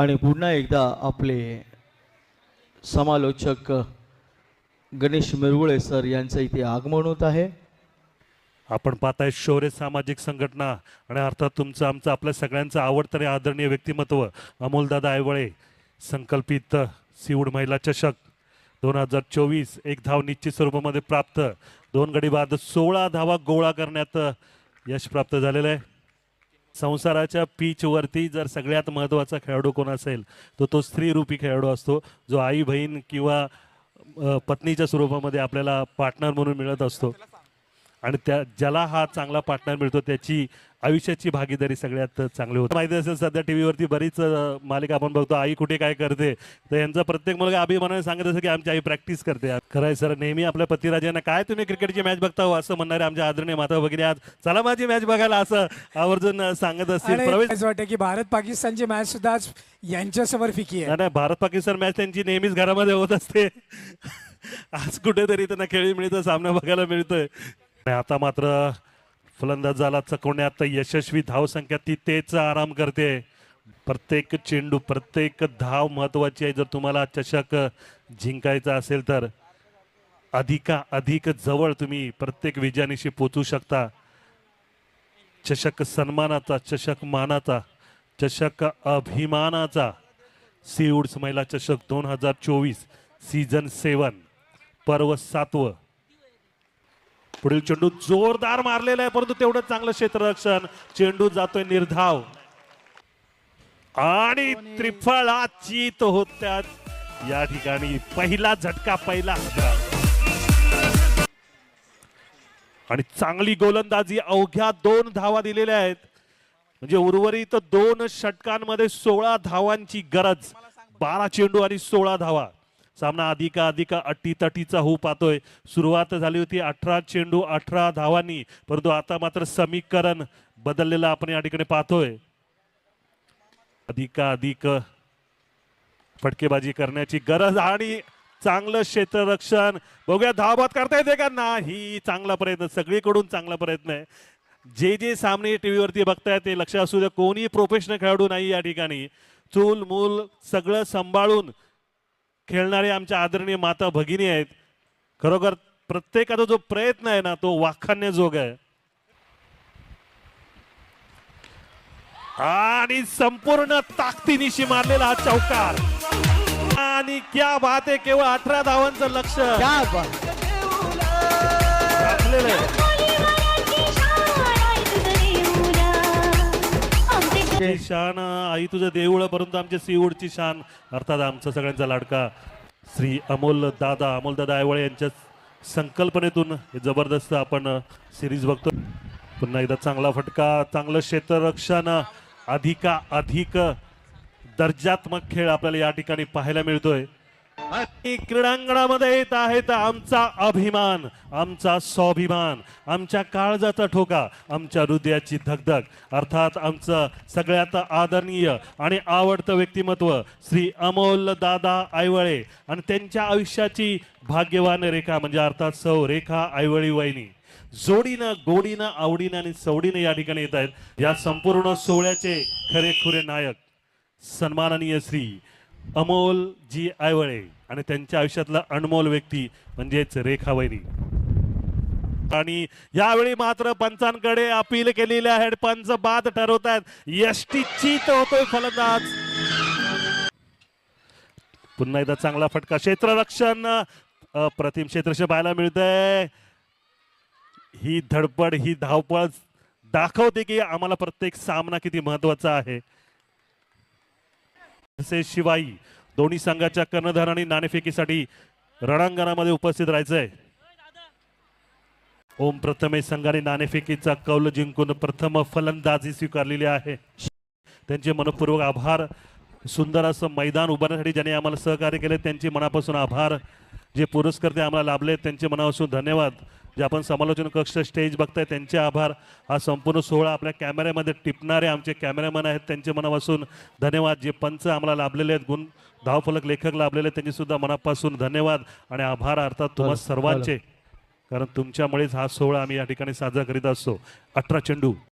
आणि पुन्हा एकदा आपले समालोचक गणेश मिरवळे सर यांचं इथे आगमन होत आहे. आपण पाहताय शौर्य सामाजिक संघटना आणि अर्थात तुमचं आमचं आपल्या सगळ्यांचं आवडतं आणि आदरणीय व्यक्तिमत्व अमोलदादा आयवळे संकल्पित सिवूड महिला चषक दोन हजार चोवीस एक धाव निश्चित स्वरूपामध्ये प्राप्त दोन गडी बाद सोळा धावा गोळा करण्यात यश प्राप्त झालेलं आहे. संसाराच्या पीचवरती जर सगळ्यात महत्त्वाचा खेळाडू कोण असेल तो तो स्त्रीरूपी खेळाडू असतो जो आई बहीण किंवा पत्नीच्या स्वरूपामध्ये आपल्याला पार्टनर म्हणून मिळत असतो. आणि त्या ज्याला हा चांगला पार्टनर मिळतो त्याची आयुष्याची भागीदारी सगळ्यात चांगली होते. माहिती असेल सध्या टी व्हीवरती बरीच मालिका आपण बघतो आई कुठे काय करते? तर यांचा प्रत्येक मुलगा अभिमानाने सांगत असं की आमची आई प्रॅक्टिस करते. खरं आहे सर नेहमी आपल्या पतिराजांना काय तुम्ही क्रिकेटची मॅच बघता हो? असं म्हणणारे आमच्या आदरणीय माता भगिनी आज चला माझी मॅच बघायला असं आवर्जून सांगत असतील. प्रवेश असं वाटतं की भारत पाकिस्तानची मॅच सुद्धा आज यांच्यासमोर फिकी आहे. नाही भारत पाकिस्तान मॅच त्यांची नेहमीच घरामध्ये होत असते. आज कुठेतरी त्यांना खेळी मिळतं सामना बघायला मिळतोय. आता मात्र फलंदाजाला चकवण्यात यशस्वी धावसंख्या ती तेच आराम करते. प्रत्येक चेंडू प्रत्येक धाव महत्वाची आहे. जर तुम्हाला चषक जिंकायचा असेल तर अधिका अधिक जवळ तुम्ही प्रत्येक विजयानिशी पोचू शकता. चषक सन्मानाचा चषक मानाचा चषक अभिमानाचा सीवूड्स महिला चषक दोन हजार चोवीस सीझन सेवन पर्व सातवं. पुढील चेंडू जोरदार मारलेला आहे परंतु तेवढं चांगलं क्षेत्ररक्षण. चेंडू जातोय निर्धाव. आणि त्रिफळा चित होत्या या ठिकाणी पहिला झटका पहिला आणि चांगली गोलंदाजी अवघ्या दोन धावा दिलेल्या आहेत. म्हणजे उर्वरित दोन षटकांमध्ये सोळा धावांची गरज. बारा चेंडू आणि सोळा धावा. सामना अधिका अधिका अटीतटीचा होऊ पाहतोय. सुरुवात झाली होती अठरा चेंडू अठरा धावांनी परंतु आता मात्र समीकरण बदललेलं आपण या ठिकाणी पाहतोय. अधिका अधिक फटकेबाजी करण्याची गरज आणि चांगलं क्षेत्ररक्षण. बघूया धावबाद करता येते का? नाही चांगला प्रयत्न. सगळीकडून चांगला प्रयत्न आहे. जे जे सामने टी व्हीवरती बघताय ते लक्ष असू द्या. कोणी प्रोफेशनल खेळाडू नाही या ठिकाणी. चूल मूल सगळं सांभाळून खेळणारे आमच्या आदरणीय माता भगिनी आहेत. खरोखर प्रत्येकाचा जो प्रयत्न आहे ना तो वाखाण्याजोग आहे. आणि संपूर्ण ताकदीनिशी मारलेला हा चौकार. आणि क्या बात आहे केवळ अठरा धावांचं लक्ष. ती शान आई तुझं देऊळ परंतु आमच्या सीवूडची शान. अर्थात आमचा सगळ्यांचा लाडका श्री अमोल दादा अमोल दादा आयवळे यांच्या संकल्पनेतून हे जबरदस्त आपण सिरीज बघतो पुन्हा एकदा चांगला फटका चांगलं क्षेत्ररक्षण अधिका अधिक दर्जात्मक खेळ आपल्याला या ठिकाणी पाहायला मिळतोय. आणि क्रीडांगणामध्ये येत आहेत आमचा अभिमान आमचा स्वाभिमान आमच्या काळजाचा ठोका आमच्या हृदयाची धगधग. अर्थात आमचं सगळ्यात आदरणीय आणि आवडतं व्यक्तिमत्व श्री अमोल दादा आयवळे आणि त्यांच्या आयुष्याची भाग्यवान रेखा म्हणजे अर्थात सौ रेखा आयवळी वहिनी. जोडीनं गोडीनं आवडीनं आणि सवडीनं या ठिकाणी येत आहेत. या संपूर्ण सोहळ्याचे खरेखुरे नायक सन्माननीय श्री अमोल जी आयवळे आणि त्यांच्या आयुष्यातला अनमोल व्यक्ती म्हणजेच रेखा वैरी आणि यावेळी मात्र पंचांकडे अपील केलेली आहे पंच बाद ठरवत आहेत यष्टी चित होतोय फलंदाज. पुन्हा एकदा चांगला फटका. क्षेत्ररक्षण प्रतिम क्षेत्रक्ष पाहायला मिळतंय. ही धडपड ही धावपळ दाखवते की आम्हाला प्रत्येक सामना किती महत्त्वाचा आहे. शिवाई दोन्ही संघाच्या कर्णधार आणि नाणेफेकीसाठी रणांगणामध्ये उपस्थित राहायचंय. ओम प्रथमेश संघाने नाणेफेकीचा कौल जिंकून प्रथम फलंदाजी स्वीकारलेली आहे. त्यांचे मनपूर्वक आभार. सुंदर असं मैदान उभारण्यासाठी ज्यांनी आम्हाला सहकार्य केले त्यांचे मनापासून आभार. जे पुरस्कर्ते आम्हाला लाभले त्यांचे मनापासून धन्यवाद. जे आपण समालोचन कक्ष स्टेज बघताय त्यांचे आभार. हा संपूर्ण सोहळा आपल्या कॅमेऱ्यामध्ये टिपणारे आमचे कॅमेरामॅन आहेत त्यांचे मनापासून धन्यवाद. जे पंच आम्हाला लाभलेले आहेत गुण धावफलक लेखक लाभलेले आहेत त्यांचे सुद्धा मनापासून धन्यवाद आणि आभार. अर्थात तुम्हा सर्वांचे कारण तुमच्यामुळेच हा सोहळा आम्ही या ठिकाणी साजरा करीत असतो. अठरा चेंडू.